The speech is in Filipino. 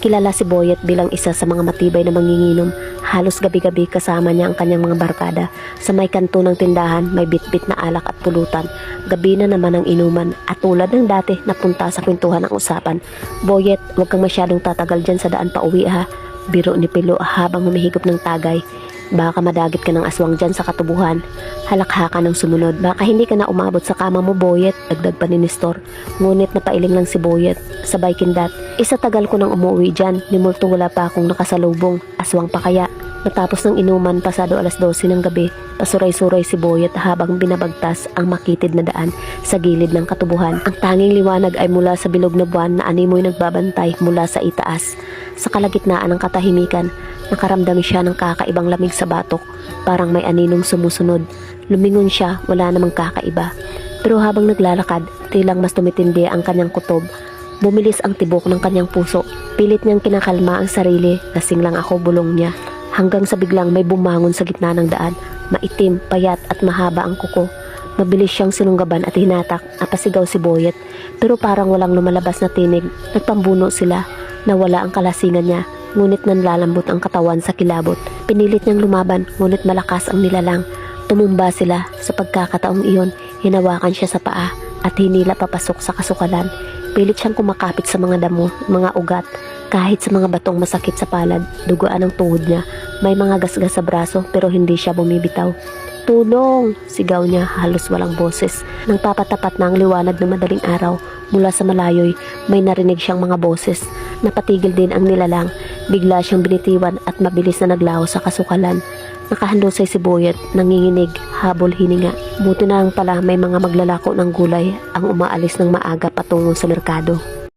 Kilala si Boyet bilang isa sa mga matibay na manginginom. Halos gabi-gabi kasama niya ang kanyang mga barkada. Sa may kanto ng tindahan, may bitbit na alak at pulutan. Gabi na naman ang inuman at tulad ng dati napunta sa kwentuhan ang usapan. Boyet, huwag kang masyadong tatagal dyan sa daan pa uwi ha. Biro ni Pilo habang humihigop ng tagay. Baka madagit ka ng aswang dyan sa katubuhan. Halakhakan ng sumunod. Baka hindi ka na umabot sa kama mo, Boyet. Dagdag pa ni Nestor. Ngunit napailing lang si Boyet. Sabay kindat. Isa tagal ko nang umuwi dyan. Nimulto wala pa akong nakasalubong. Aswang pa kaya. Matapos ng inuman, pasado alas 12 ng gabi, pasuray-suray si Boyet habang binabagtas ang makitid na daan sa gilid ng katubuhan. Ang tanging liwanag ay mula sa bilog na buwan na animoy nagbabantay mula sa itaas. Sa kalagitnaan ng katahimikan, nakaramdam siya ng kakaibang lamig sa batok, parang may aninong sumusunod. Lumingon siya, wala namang kakaiba. Pero habang naglalakad, tilang mas tumitindi ang kanyang kutob. Bumilis ang tibok ng kanyang puso. Pilit niyang kinakalma ang sarili, lasing lang ako bulong niya. Hanggang sa biglang may bumangon sa gitna ng daan. Maitim, payat at mahaba ang kuko. Mabilis siyang sinunggaban at hinatak, napasigaw si Boyet. Pero parang walang lumalabas na tinig, nagpambuno sila. Nawala ang kalasingan niya, ngunit nanlalambot ang katawan sa kilabot. Pinilit niyang lumaban, ngunit malakas ang nilalang. Tumumba sila sa pagkakataong iyon, hinawakan siya sa paa at hinila papasok sa kasukalan. Pilit siyang kumakapit sa mga damo, mga ugat, kahit sa mga batong masakit sa palad, duguan ang tuhod niya. May mga gasgas sa braso pero hindi siya bumibitaw. Tulong! Sigaw niya halos walang boses. Nang papatapat na ang liwanag ng madaling araw, mula sa malayoy, may narinig siyang mga boses. Napatigil din ang nilalang. Bigla siyang binitiwan at mabilis na naglaho sa kasukalan. Nakahandosay si Boyet, nanginginig, habol hininga. Buti na lang pala may mga maglalako ng gulay ang umaalis ng maaga patungo sa merkado.